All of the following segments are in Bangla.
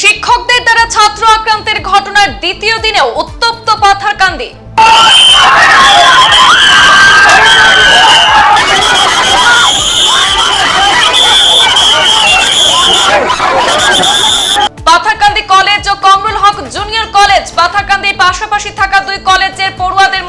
শিক্ষকদের দ্বারা ছাত্র আক্রান্তের ঘটনার দ্বিতীয় দিনেও উত্তপ্ত পাথারকান্দি পাথারকান্দি কলেজ ও কমরুল হক জুনিয়র কলেজ পাথারকান্দির পাশাপাশি থাকা দুই কলেজের পড়ুয়াদের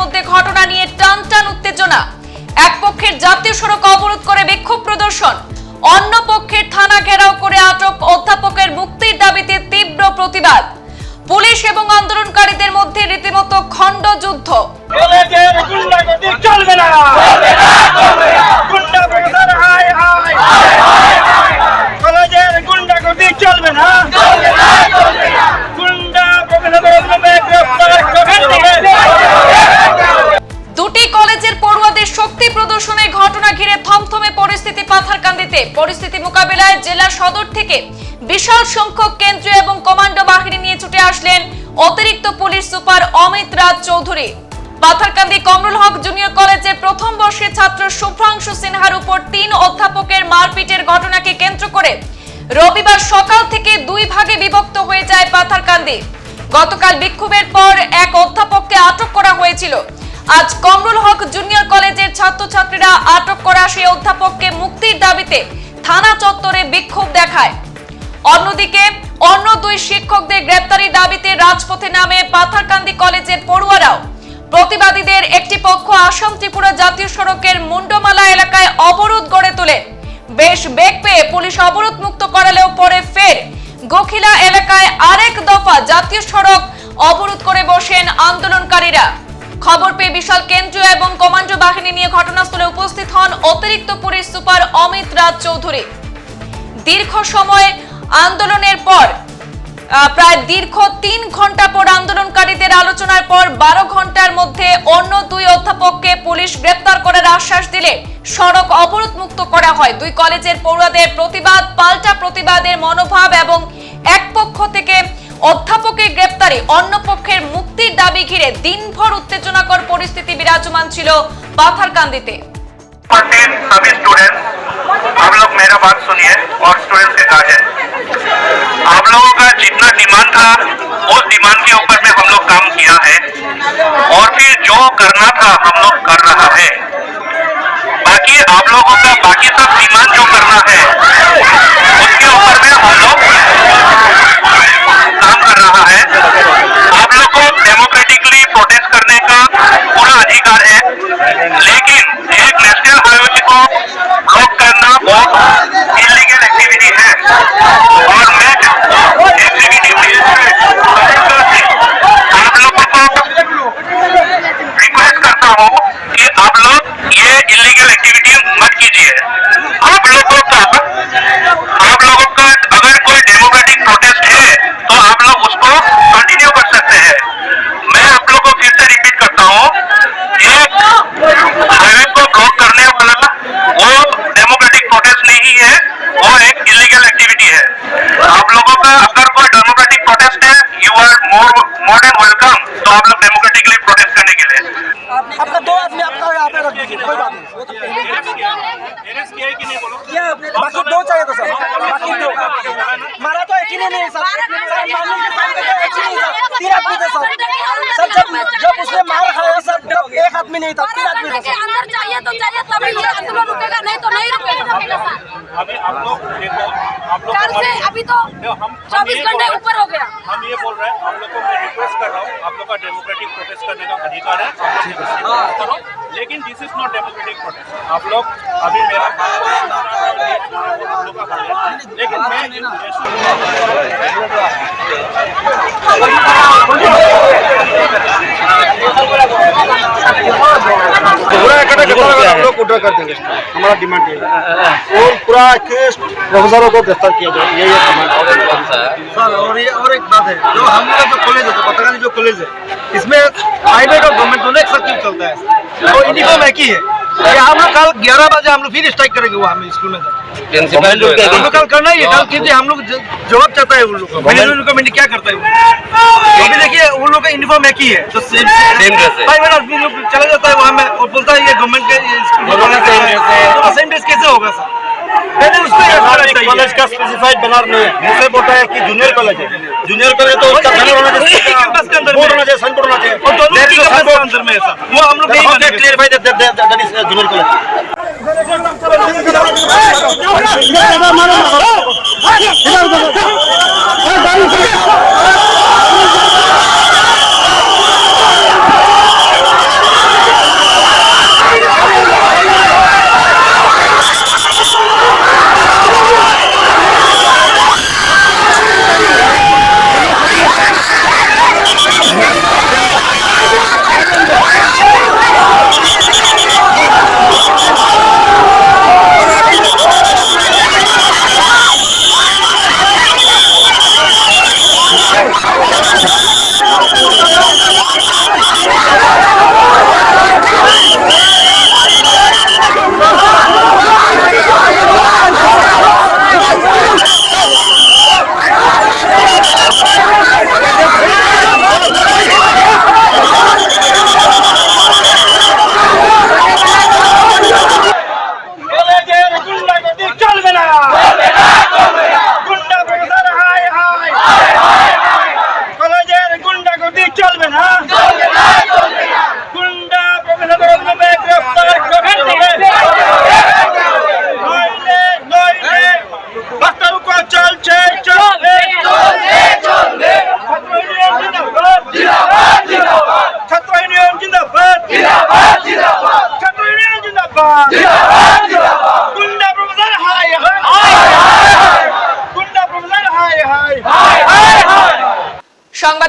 পাথারকান্দিতে পরিস্থিতি মোকাবিলায় জেলা সদর থেকে বিশাল সংখ্যক কেন্দ্রীয় এবং কমান্ডো বাহিনী নিয়ে ছুটে আসলেন অতিরিক্ত police super Amit Raj Chowdhury. Patharkandi Kamrul Haque junior কলেজের প্রথম বর্ষের ছাত্র শুভ্রাংশু সিনহার উপর তিন অধ্যাপকের মারপিটের ঘটনাকে কেন্দ্র করে রবিবার সকাল থেকে দুই ভাগে বিভক্ত হয়ে যায় পাথারকান্দি গতকাল বিক্ষোভের পর এক অধ্যাপককে আটক করা হয়েছিল। আজ কমরুল হক জুনিয়র কলেজের ছাত্রছাত্রীরা আটক করা সেই অধ্যাপককে মুক্তির দাবিতে থানা চত্বরে বিক্ষোভ দেখায়। অন্যদিকে, অন্য দুই শিক্ষকদের দাবিতে রাজপথে নামে পাথারকান্দি কলেজের পড়ুয়ারাও। প্রতিবাদীদের একটি পক্ষ আসাম ত্রিপুরা জাতীয় সড়কের মুন্ডমালা এলাকায় অবরোধ গড়ে তোলে। বেশ বেগ পেয়ে পুলিশ অবরোধ মুক্ত করালেও পরে ফের গোখিলা এলাকায় আরেক দফা জাতীয় সড়ক অবরোধ করে বসেন আন্দোলনকারীরা। খবর পেয়ে বিশাল কেন্দ্রীয় এবং কমান্ডো বাহিনী নিয়ে ঘটনাস্থলে উপস্থিত হন অতিরিক্ত পুলিশ সুপার অমিত রাজ চৌধুরী। দীর্ঘ সময় আন্দোলনের পর প্রায় দীর্ঘ তিন ঘণ্টা পর আন্দোলনকারীদের আলোচনার পর বারো ঘণ্টার মধ্যে অন্য দুই অধ্যাপককে পুলিশ গ্রেপ্তার করার আশ্বাস দিলে সড়ক অবরোধ মুক্ত করা হয়। দুই কলেজের পড়ুয়াদের প্রতিবাদ, পাল্টা প্রতিবাদের মনোভাব এবং এক পক্ষ থেকে অধ্যাপকের গ্রেপ্তারে অন্য পক্ষের মুক্তির দাবি ঘিরে দিনভর উত্তেজনাকর পরিস্থিতি বিরাজমান ছিল পাথারকান্দিতে उपस्थित सभी स्टूडेंट्स आप लोग मेरा बात सुनिए और स्टूडेंट्स के कहा है आप लोगों का जितना डिमांड था उस डिमांड के ऊपर में हम लोग काम किया है और फिर जो करना था हम लोग कर रहा है बाकी आप लोगों का बाकी सब डिमांड जो करना है आपका दो आदमी आपका यहाँ पे रख दीजिए कोई बात नहीं। तो बाकी दो चाहिए तो सर बाकी दो। मारा तो एक ही नहीं सर। सर मामले के सामने तो ही सर। तीन आदमी थे सर। सर जब जब उसने मार खाया सर तब एक आदमी नहीं था तीन आदमी थे अंदर चाहिए तो चाहिए तभी ये आंदोलन रुकेगा नहीं तो नहीं रुकेगा अभी आप लोग देखो आप लोग कल से अभी तो हम हम चौबीस घंटे ऊपर हो गया। हम ये बोल रहे हैं आप लोग को मैं रिक्वेस्ट कर आप लोग का डेमोक्रेटिक प्रोटेस्ट करने का अधिकार है आप लोग करो लेकिन this is not democratic protest आप लोग अभी मेरा आप लोग का लेकिन मैं पूरा इकट्ठा करता है हम लोग उठा कर देंगे हमारा डिमांड ये है। और पूरा केस प्रोफेसरों को गिरफ़्तार किया जाए यही है डिमांड सर और ये और एक बात है। जो हम लोग जो कॉलेज है पता नहीं जो कॉलेज है इसमें प्राइवेट और गवर्नमेंट दोनों एक साथ क्यों चलता है? वो यूनिफॉर्म एक ही है। कि हम लोग कल ग्यारह बजे हम लोग फिर स्ट्राइक करेंगे वो हम स्कूल में। हम लोग कल करना ही है। कल क्योंकि हम लोग जवाब चाहता है उन लोग। को मैनेजमेंट मैंने क्या करता है अभी देखिए उन लोग का यूनिफॉर्म एक ही है। तो सेम Same dress है। भाई मेरा आदमी लोग चला जाता है वहाँ में और बोलता है ये गवर्नमेंट का सेम ड्रेस कैसे होगा सर? पहले उसको कॉलेज का स्पेसिफाइड बैनर नहीं है। मुझसे बोलता है कि जूनियर कॉलेज है। जूनियर कॉलेज तो उसका खाना होना चाहिए कैंपस के अंदर होना चाहिए संपूर्ण होना चाहिए और दोनों के अंदर में ऐसा वो हम लोग नहीं मानते क्लियर भाई that that is junior college इधर उधर